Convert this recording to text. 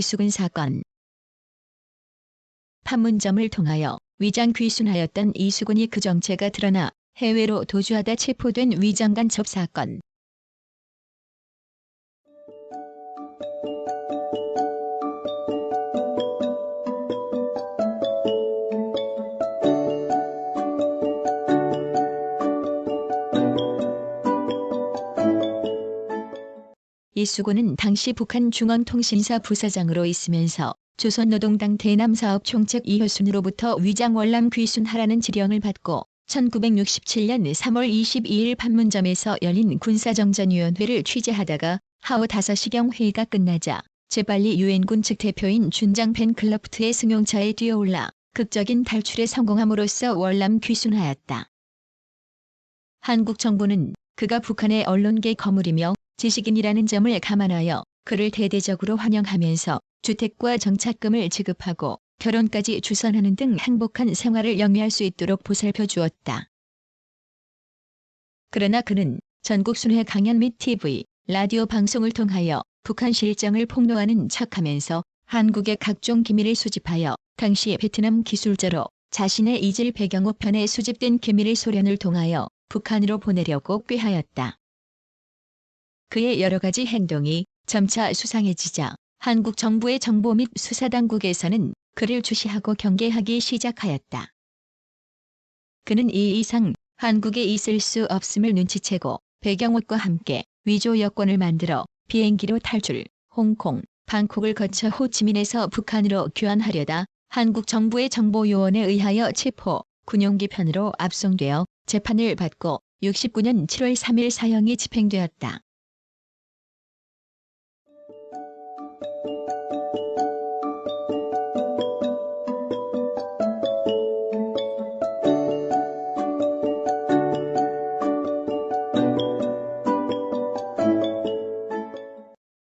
이수근 사건. 판문점을 통하여 위장 귀순하였던 이수근이 그 정체가 드러나 해외로 도주하다 체포된 위장 간첩 사건 이수근은 당시 북한 중앙통신사 부사장으로 있으면서 조선노동당 대남사업 총책 이효순으로부터 위장 월남 귀순하라는 지령을 받고 1967년 3월 22일 판문점에서 열린 군사정전위원회를 취재하다가 하루 5시경 회의가 끝나자 재빨리 유엔군 측 대표인 준장 벤클러프트의 승용차에 뛰어올라 극적인 탈출에 성공함으로써 월남 귀순하였다. 한국 정부는 그가 북한의 언론계 거물이며 지식인이라는 점을 감안하여 그를 대대적으로 환영하면서 주택과 정착금을 지급하고 결혼까지 주선하는 등 행복한 생활을 영위할 수 있도록 보살펴 주었다. 그러나 그는 전국 순회 강연 및 TV, 라디오 방송을 통하여 북한 실정을 폭로하는 척하면서 한국의 각종 기밀을 수집하여 당시 베트남 기술자로 자신의 이질 배경호편에 수집된 기밀의 소련을 통하여 북한으로 보내려고 꾀하였다. 그의 여러 가지 행동이 점차 수상해지자 한국 정부의 정보 및 수사당국에서는 그를 주시하고 경계하기 시작하였다. 그는 이 이상 한국에 있을 수 없음을 눈치채고 배경옷과 함께 위조 여권을 만들어 비행기로 탈출, 홍콩, 방콕을 거쳐 호치민에서 북한으로 귀환하려다 한국 정부의 정보요원에 의하여 체포, 군용기 편으로 압송되어 재판을 받고 69년 7월 3일 사형이 집행되었다.